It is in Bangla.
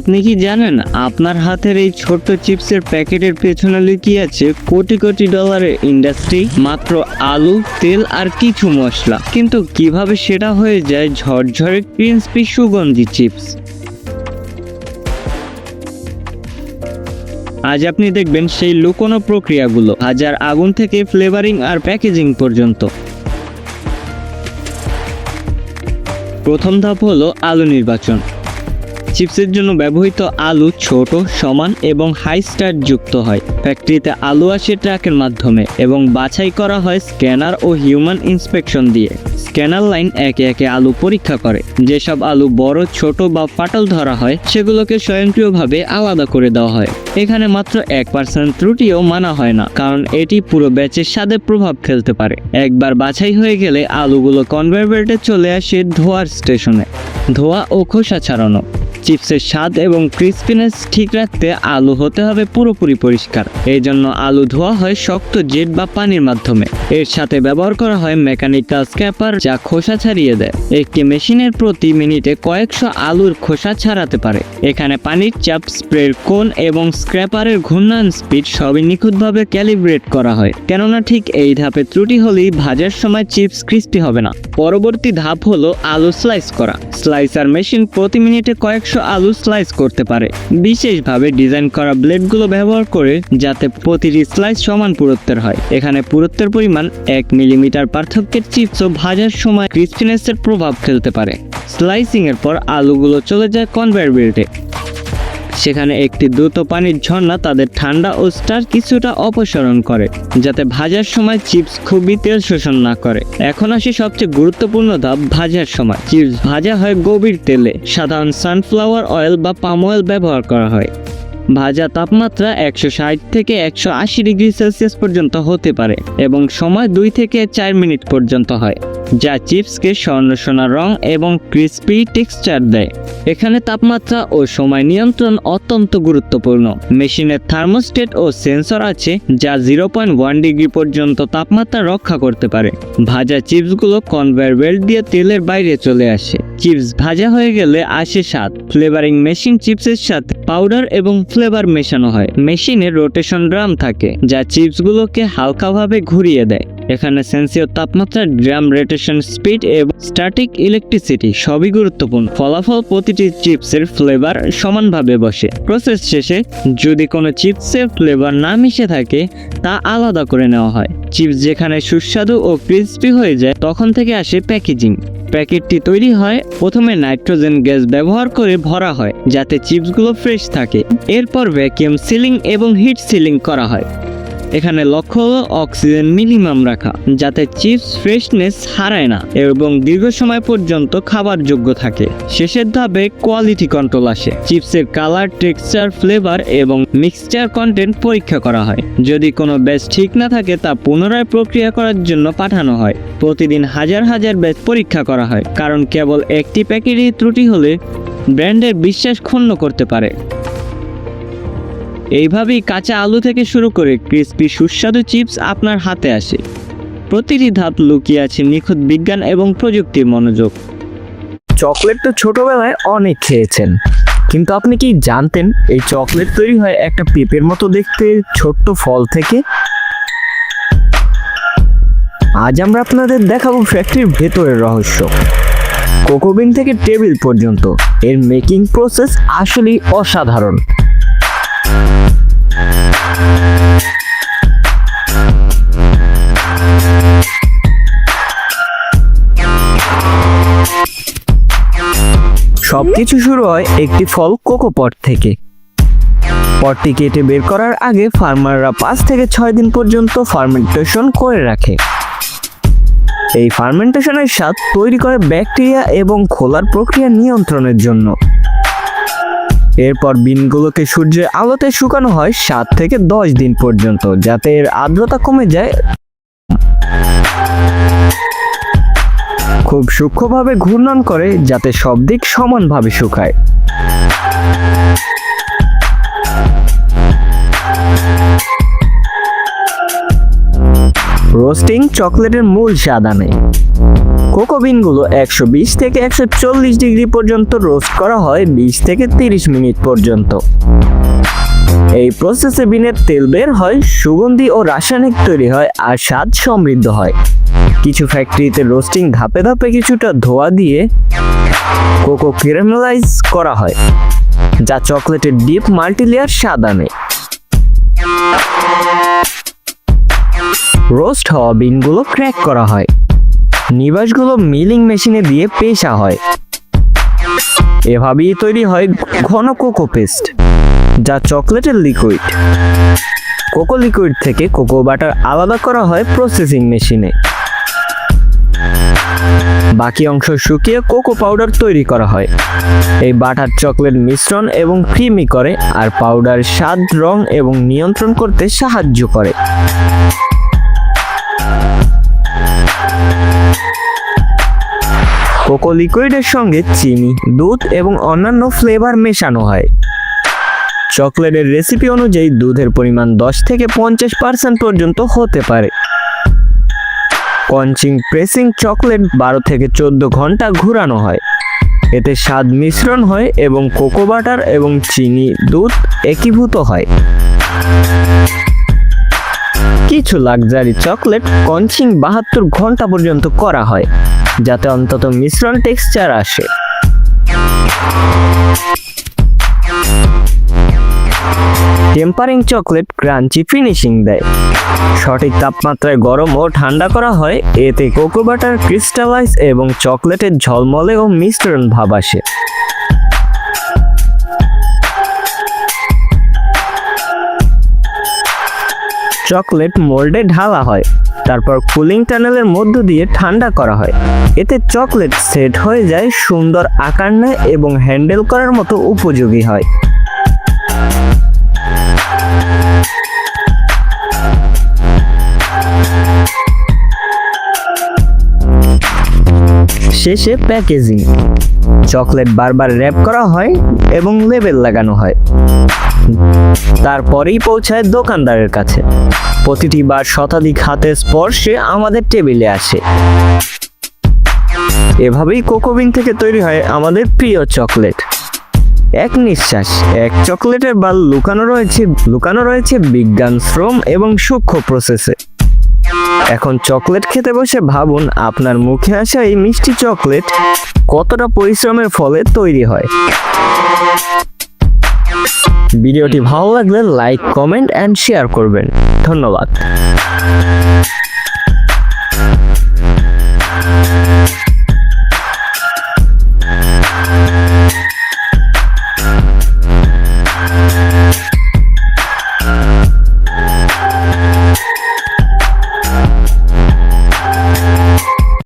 আপনি কি জানেন আপনার হাতের এই ছোট্ট চিপসের প্যাকেটের পেছনে লুকিয়ে আছে কোটি কোটি ডলারের ইন্ডাস্ট্রি, মাত্র আলু, তেল আর কিছু মশলা। কিন্তু কীভাবে সেটা হয়ে যায় ঝরঝরে ক্রিসপি সুগন্ধি চিপস? আজ আপনি দেখবেন সেই লুকোনো প্রক্রিয়াগুলো, হাজার আগুন থেকে ফ্লেভারিং আর প্যাকেজিং পর্যন্ত। প্রথম ধাপ হলো আলু নির্বাচন। চিপসের জন্য ব্যবহৃত আলু ছোট, সমান এবং হাই স্টার যুক্ত হয়। ফ্যাক্টরিতে আলু আসে ট্রাকের মাধ্যমে এবং বাছাই করা হয় স্ক্যানার ও হিউম্যান ইন্সপেকশন দিয়ে। স্ক্যানার লাইন একে একে আলু পরীক্ষা করে। যেসব আলু বড়, ছোট বা ফাটল ধরা হয়, সেগুলোকে স্বয়ংক্রিয়ভাবে আলাদা করে দেওয়া হয়। এখানে মাত্র এক পার্সেন্ট ত্রুটিও মানা হয় না, কারণ এটি পুরো ব্যাচের স্বাদে প্রভাব ফেলতে পারে। একবার বাছাই হয়ে গেলে আলুগুলো কনভেয়ার বেল্টে চলে আসে ধোয়ার স্টেশনে। ধোয়া ও খোসা ছাড়ানো। চিপসের স্বাদ এবং ক্রিস্পিনেস ঠিক রাখতে আলু হতে হবে পুরোপুরি পরিষ্কার। এই জন্য আলু ধোয়া হয় শক্ত জেট বা পানির মাধ্যমে। এর সাথে ব্যবহার করা হয় মেকানিক্যাল স্ক্যাপার যা খোসা ছাড়িয়ে দেয়। একটি মেশিনের প্রতি মিনিটে কয়েকশো আলুর খোসা ছাড়াতে পারে। এখানে পানির চাপ, স্প্রের কোন এবং স্ক্র্যাপারের ঘূর্ণায়ন স্পিড সবই নিখুঁতভাবে ক্যালিব্রেট করা হয়। কেননা ঠিক এই ধাপে ত্রুটি হলেই ভাজার সময় চিপস ক্রিস্পি হবে না। পরবর্তী ধাপ হলো আলু স্লাইস করা। স্লাইসার মেশিন প্রতি মিনিটে কয়েকশো আলু স্লাইস করতে পারে। বিশেষভাবে ডিজাইন করা ব্লেডগুলো ব্যবহার করে যাতে প্রতিটি স্লাইস সমান পুরুত্বের হয়। এখানে পুরুত্বের পরিমাণ এক মিলিমিটার পার্থক্যের চিপসও ভাজার সময় ক্রিস্পিনেসের প্রভাব ফেলতে পারে। স্লাইসিং এর পর আলুগুলো চলে যায় কনভেয়ার বেল্টে সেখানে একটি দ্রুত পানির ঝর্ণা তাদের ঠান্ডা ও স্টার কিছুটা অপসারণ করে, যাতে ভাজার সময় চিপস খুবই তেল শোষণ না করে। এখন আসি সবচেয়ে গুরুত্বপূর্ণ ধাপ, ভাজার সময়। চিপস ভাজা হয় গভীর তেলে, সাধারণ সানফ্লাওয়ার অয়েল বা পাম অয়েল ব্যবহার করা হয়। ভাজা তাপমাত্রা একশো ষাট থেকে একশো আশি ডিগ্রি সেলসিয়াস পর্যন্ত হতে পারে এবং সময় দুই থেকে চার মিনিট পর্যন্ত হয়। যা চিপসকে স্বর্ণ সোনা রং এবং ক্রিস্পি টেক্সচার দেয়। এখানে তাপমাত্রা ও সময় নিয়ন্ত্রণ অত্যন্ত গুরুত্বপূর্ণ। মেশিনের থার্মোস্টেট ও সেন্সর আছে যা জিরো পয়েন্ট ওয়ান ডিগ্রি পর্যন্ত তাপমাত্রা রক্ষা করতে পারে। ভাজা চিপসগুলো কনভেয়ার বেল্ট দিয়ে তেলের বাইরে চলে আসে। চিপস ভাজা হয়ে গেলে আসে স্বাদ। ফ্লেভারিং মেশিন চিপসের সাথে পাউডার এবং ফ্লেভার মেশানো হয়। মেশিনে রোটেশন ড্রাম থাকে, যা চিপসগুলোকে হালকাভাবে ঘুরিয়ে দেয়। এখানে সেন্সিও তাপমাত্রা ড্রাম রোটেশন স্পিড এবং স্ট্যাটিক ইলেকট্রিসিটি সবই গুরুত্বপূর্ণ। ফলাফল প্রতিটি চিপসের ফ্লেভার সমানভাবে বসে। প্রসেস শেষে যদি কোনো চিপসের ফ্লেভার না মিশে থাকে, তা আলাদা করে নেওয়া হয়। চিপস যেখানে সুস্বাদু ও ক্রিস্পি হয়ে যায়, তখন থেকে আসে প্যাকেজিং। প্যাকেটটি তৈরি হয় প্রথমে নাইট্রোজেন গ্যাস ব্যবহার করে ভরা হয়, যাতে চিপসগুলো ফ্রেশ থাকে। এরপর ভ্যাকিউম সিলিং এবং হিট সিলিং করা হয়। এখানে লক্ষ্য হলো অক্সিজেন মিনিমাম রাখা, যাতে চিপস ফ্রেশনেস হারায় না এবং দীর্ঘ সময় পর্যন্ত খাবার যোগ্য থাকে। শেষের ধাপে কোয়ালিটি কন্ট্রোল আসে। চিপসের কালার, টেক্সচার, ফ্লেভার এবং মিক্সচার কন্টেন্ট পরীক্ষা করা হয়। যদি কোনো ব্যাচ ঠিক না থাকে, তা পুনরায় প্রক্রিয়া করার জন্য পাঠানো হয়। প্রতিদিন হাজার হাজার ব্যাচ পরীক্ষা করা হয়, কারণ কেবল একটি প্যাকেটই ত্রুটি হলে ব্র্যান্ডের বিশ্বাস ক্ষুণ্ণ করতে পারে। এইভাবেই কাঁচা আলু থেকে শুরু করে ক্রিস্পি সুস্বাদু চিপস আপনার হাতে আসে। প্রতিটি ধাপ লুকিয়ে আছে নিখুঁত বিজ্ঞান এবং প্রযুক্তির মনোযোগ। চকলেট তো ছোটবেলায় অনেক খেয়েছেন। কিন্তু আপনি কি জানতেন এই চকলেট তৈরি হয় একটা পেঁপের মতো দেখতে ছোট্ট ফল থেকে? আজ আমরা আপনাদের দেখাবো ফ্যাক্টরির ভেতরের রহস্য। কোকোবিন থেকে টেবিল পর্যন্ত। এর মেকিং প্রসেস আসলেই অসাধারণ। সবকিছু শুরু হয় একটি ফল কোকো পট থেকে। পটটি কেটে বের করার আগে ফার্মাররা পাঁচ থেকে ছয় দিন পর্যন্ত ফার্মেন্টেশন করে রাখে। এই ফার্মেন্টেশনের স্বাদ তৈরি করে ব্যাকটেরিয়া এবং খোলার প্রক্রিয়া নিয়ন্ত্রণের জন্য। এরপর বিনগুলোকে সূর্যের আলোতে শুকানো হয় সাত থেকে দশ দিন পর্যন্ত, যাতে এর আর্দ্রতা কমে যায়। খুব সূক্ষ্মভাবে ঘূর্ণন করে, যাতে সব দিক সমানভাবে শুকায়। রোস্টিং চকলেটের মূল স্বাদ আনে। কোকো বিনগুলো একশো বিশ থেকে একশো চল্লিশ ডিগ্রি পর্যন্ত রোস্ট করা হয় বিশ থেকে তিরিশ মিনিট পর্যন্ত। এই প্রসেসে বিনের তেল বের হয়, সুগন্ধি ও রাসায়নিক তৈরি হয় আর স্বাদ সমৃদ্ধ হয়। কিছু ফ্যাক্টরিতে রোস্টিং ধাপে ধাপে কিছুটা ধোয়া দিয়ে কোকো ক্যারামেলাইজ করা হয়, যা চকলেটের ডিপ মাল্টিলেয়ার স্বাদ আনে। রোস্ট হওয়া বিনগুলো ক্র্যাক করা হয়। নিবাসগুলো মিলিং মেশিনে দিয়ে পেশা হয়। এভাবেই তৈরি হয় ঘন কোকো পেস্ট, যা চকলেটের লিকুইড। কোকো লিকুইড থেকে কোকো বাটার আলাদা করা হয় প্রসেসিং মেশিনে। বাকি অংশ শুকিয়ে কোকো পাউডার তৈরি করা হয়। এই বাটার চকলেট মিশ্রণ এবং ক্রিমি করে আর পাউডার স্বাদ, রং এবং নিয়ন্ত্রণ করতে সাহায্য করে। কোকো লিকুইডের সঙ্গে চিনি, দুধ এবং অন্যান্য ফ্লেভার মেশানো হয়। চকলেটের রেসিপি অনুযায়ী দুধের পরিমাণ দশ থেকে পঞ্চাশ পার্সেন্ট পর্যন্ত হতে পারে। কঞ্চিং প্রেসিং চকলেট বারো থেকে চোদ্দ ঘণ্টা ঘোরানো হয়। এতে স্বাদ মিশ্রণ হয় এবং কোকো বাটার এবং চিনি, দুধ একীভূত হয়। কিছু লাক্সারি চকলেট কঞ্চিং বাহাত্তর ঘণ্টা পর্যন্ত করা হয়, যাতে অন্তত মিশ্রণ টেক্সচার আসে। টেম্পারিং চকলেট ক্রাঞ্চি ফিনিশিং দেয়। সঠিক তাপমাত্রায় গরম ও ঠান্ডা করা হয়, এতে কোকো বাটার ক্রিস্টালাইজ এবং চকলেটের ঝলমলে ও মিশ্রণ ভাব আসে। চকলেট মোল্ডে ঢালা হয়। তারপর কুলিং টানেলের মধ্য দিয়ে ঠান্ডা করা হয়। এতে চকলেট সেট হয়ে যায় সুন্দর আকার নেয় এবং হ্যান্ডেল করার মতো উপযোগী হয়। শেষে প্যাকেজিং। চকলেট বারবার র্যাপ করা হয় এবং লেবেল লাগানো হয়। তারপরেই পৌঁছায় দোকানদারের কাছে। প্রতিটি বার শতাধিক হাতের স্পর্শে আমাদের টেবিলে আসে। এভাবেই কোকোবিন থেকে তৈরি হয় আমাদের প্রিয় চকলেট। এক নিঃশ্বাস, এক চকলেটের বাল লুকানো রয়েছে লুকানো রয়েছে বিজ্ঞান, শ্রম এবং সূক্ষ্ম প্রসেসে এখন চকলেট খেতে বসে ভাবুন, আপনার মুখে আসা এই মিষ্টি চকলেট কতটা পরিশ্রমের ফলে তৈরি হয়। ভিডিওটি ভালো লাগলে লাইক কমেন্ট অ্যান্ড শেয়ার করবেন। ধন্যবাদ।